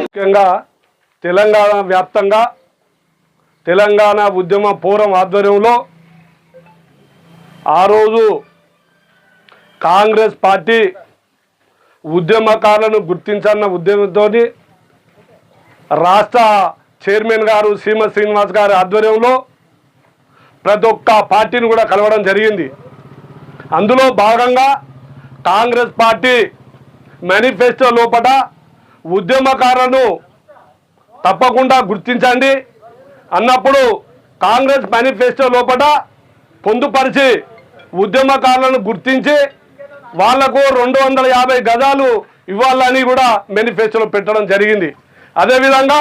ముఖ్యంగా తెలంగాణ వ్యాప్తంగా తెలంగాణ ఉద్యమ పూర్వం ఆధ్వర్యంలో ఆ రోజు కాంగ్రెస్ పార్టీ ఉద్యమకారులను గుర్తించన్న ఉద్యమంతో రాష్ట్ర చైర్మన్ గారు సీమ శ్రీనివాస్ గారి ఆధ్వర్యంలో ప్రతి ఒక్క పార్టీని కూడా కలవడం జరిగింది. అందులో భాగంగా కాంగ్రెస్ పార్టీ మేనిఫెస్టో లోపల ఉద్యమకారులను తప్పకుండా గుర్తించండి. అన్నప్పుడు కాంగ్రెస్ మేనిఫెస్టో లోపల పొందుపరిచి ఉద్యమకారులను గుర్తించి వాళ్ళకు రెండు వందల యాభై గజాలు ఇవ్వాలని కూడా మేనిఫెస్టోలో పెట్టడం జరిగింది. అదేవిధంగా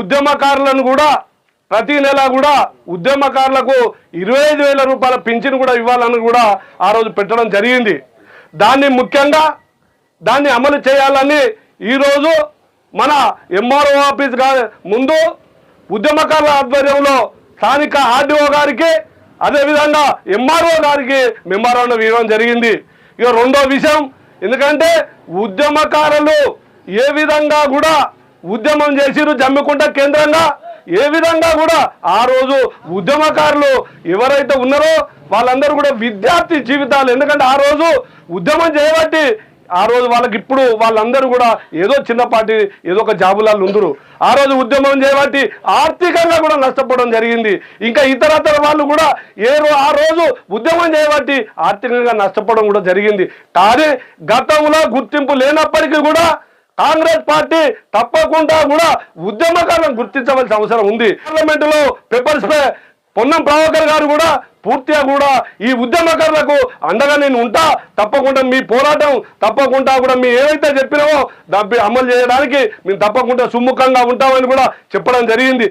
ఉద్యమకారులను కూడా ప్రతి నెల కూడా ఉద్యమకారులకు ఇరవై ఐదు వేల రూపాయల పింఛను కూడా ఇవ్వాలని కూడా ఆ రోజు పెట్టడం జరిగింది. దాన్ని ముఖ్యంగా దాన్ని అమలు చేయాలని ఈరోజు మన ఎంఆర్ఓ ఆఫీస్ ముందు ఉద్యమకారుల ఆధ్వర్యంలో స్థానిక ఆర్డీఓ గారికి అదేవిధంగా ఎంఆర్ఓ గారికి మెమోరాండం ఇవ్వడం జరిగింది. ఇక రెండో విషయం ఎందుకంటే ఉద్యమకారులు ఏ విధంగా కూడా ఉద్యమం చేసిరు జమ్మికుంట కేంద్రంగా ఏ విధంగా కూడా ఆ రోజు ఉద్యమకారులు ఎవరైతే ఉన్నారో వాళ్ళందరూ కూడా విద్యార్థి జీవితాలు. ఎందుకంటే ఆ రోజు ఉద్యమం చేయబట్టి ఆ రోజు వాళ్ళకి ఇప్పుడు వాళ్ళందరూ కూడా ఏదో చిన్నపాటి ఏదో ఒక జాబులాలు ఉందరు. ఆ రోజు ఉద్యమం చేయబట్టి ఆర్థికంగా కూడా నష్టపోవడం జరిగింది. ఇంకా ఇతరతర వాళ్ళు కూడా ఏ ఆ రోజు ఉద్యమం చేయబట్టి ఆర్థికంగా నష్టపోవడం కూడా జరిగింది. కానీ గతంలో గుర్తింపు లేనప్పటికీ కూడా కాంగ్రెస్ పార్టీ తప్పకుండా కూడా ఉద్యమకారులను గుర్తించవలసిన అవసరం ఉంది. పార్లమెంట్లో పెప్పర్ పొన్నం ప్రభాకర్ గారు కూడా పూర్తిగా కూడా ఈ ఉద్యమకారులకు అండగా నేను ఉంటా తప్పకుండా మీ పోరాటం తప్పకుండా కూడా మీ ఏవైతే చెప్పినామో దాన్ని అమలు చేయడానికి మేము తప్పకుండా సుముఖంగా ఉంటామని కూడా చెప్పడం జరిగింది.